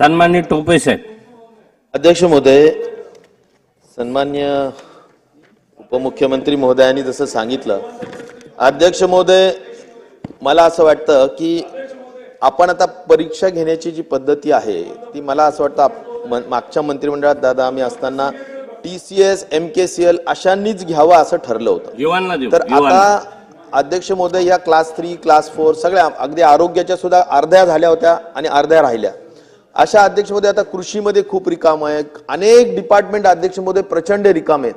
सन्माननीय टोपे साहेब अध्यक्ष महोदय सन्मान्य उपमुख्यमंत्री महोदयांनी जसं सांगितलं अध्यक्ष महोदय मला असं वाटतं की आपण आता परीक्षा घेण्याची जी पद्धती आहे ती मला असं वाटतं मागच्या मंत्रिमंडळात दादा आम्ही असताना T C S M K C L अशांनीच घ्यावं असं ठरलं होतं तर. आता अध्यक्ष महोदय या क्लास थ्री क्लास फोर सगळ्या अगदी आरोग्याच्या सुद्धा अर्ध्या झाल्या होत्या आणि अर्ध्या राहिल्या. अशा अध्यक्ष महोदय आता कृषीमध्ये खूप रिकाम आहे. अनेक डिपार्टमेंट अध्यक्ष महोदय प्रचंड रिकाम आहेत.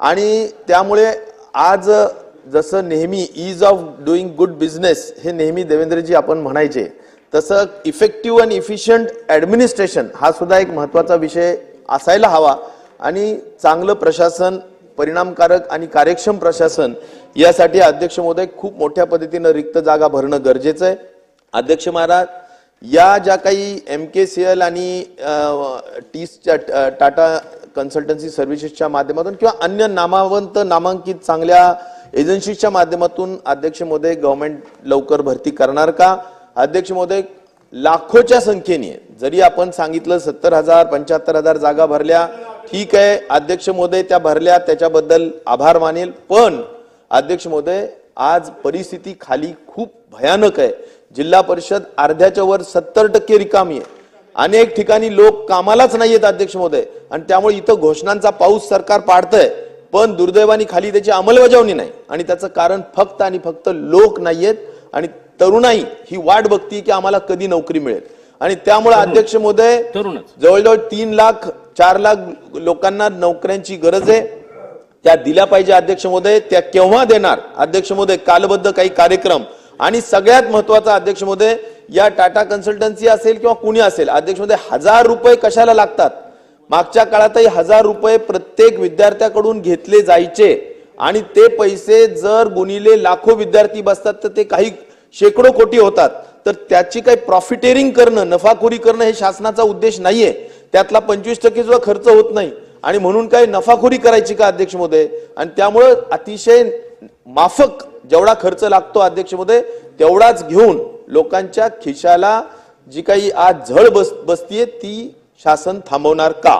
आणि त्यामुळे आज जसं नेहमी ease of doing good business हे नेहमी देवेंद्रजी आपण म्हणायचे तसं इफेक्टिव्ह आणि इफिशियंट ॲडमिनिस्ट्रेशन हा सुद्धा एक महत्त्वाचा विषय असायला हवा. आणि चांगलं प्रशासन परिणामकारक आणि कार्यक्षम प्रशासन यासाठी अध्यक्ष महोदय खूप मोठ्या पद्धतीनं रिक्त जागा भरणं गरजेचं आहे. अध्यक्ष महाराज या ज्या काही एम के सी एल आणि टीसच्या टाटा कन्सल्टन्सी सर्व्हिसेसच्या माध्यमातून किंवा अन्य नामावंत नामांकित चांगल्या एजन्सीच्या माध्यमातून अध्यक्ष महोदय गव्हर्नमेंट लवकर भरती करणार का? अध्यक्ष महोदय लाखोच्या संख्येने जरी आपण सांगितलं सत्तर हजार पंच्याहत्तर हजार जागा भरल्या ठीक आहे अध्यक्ष महोदय त्या भरल्या त्याच्याबद्दल आभार मानेल. पण अध्यक्ष महोदय आज परिस्थिती खाली खूप भयानक आहे. जिल्हा परिषद अर्ध्याच्या वर सत्तर टक्के रिकामी आहे. अनेक ठिकाणी लोक कामालाच नाहीयेत अध्यक्ष महोदय. आणि त्यामुळे इथं घोषणांचा पाऊस सरकार पाडतंय. पण दुर्दैवानी खाली त्याची अंमलबजावणी नाही. आणि त्याचं कारण फक्त आणि फक्त लोक नाहीयेत आणि तरुणाई ही वाट बघती की आम्हाला कधी नोकरी मिळेल. आणि त्यामुळे अध्यक्ष महोदय जवळजवळ तीन लाख चार लाख लोकांना नोकऱ्यांची गरज आहे. त्या दिल्या पाहिजे अध्यक्ष महोदय त्या केव्हा देणार? अध्यक्ष महोदय कालबद्ध काही कार्यक्रम. आणि सगळ्यात महत्त्वाचा अध्यक्ष महोदय या टाटा कन्सल्टन्सी असेल किंवा कुणी असेल अध्यक्ष महोदय हजार रुपये कशाला लागतात? मागच्या काळातही हजार रुपये प्रत्येक विद्यार्थ्याकडून घेतले जायचे. आणि ते पैसे जर गुणिले लाखो विद्यार्थी बसतात तर ते काही शेकडो कोटी होतात. तर त्याची काही प्रॉफिटेरिंग करणं नफाखोरी करणं हे शासनाचा उद्देश नाहीये. त्यातला पंचवीस टक्के सुद्धा खर्च होत नाही आणि म्हणून काय नफाखोरी करायची का अध्यक्ष महोदय? आणि त्यामुळं अतिशय माफक जेवढा खर्च लागतो अध्यक्ष महोदय तेवढाच घेऊन लोकांच्या खिशाला जी काही आज झळ बस बसतीये ती शासन थांबवणार का?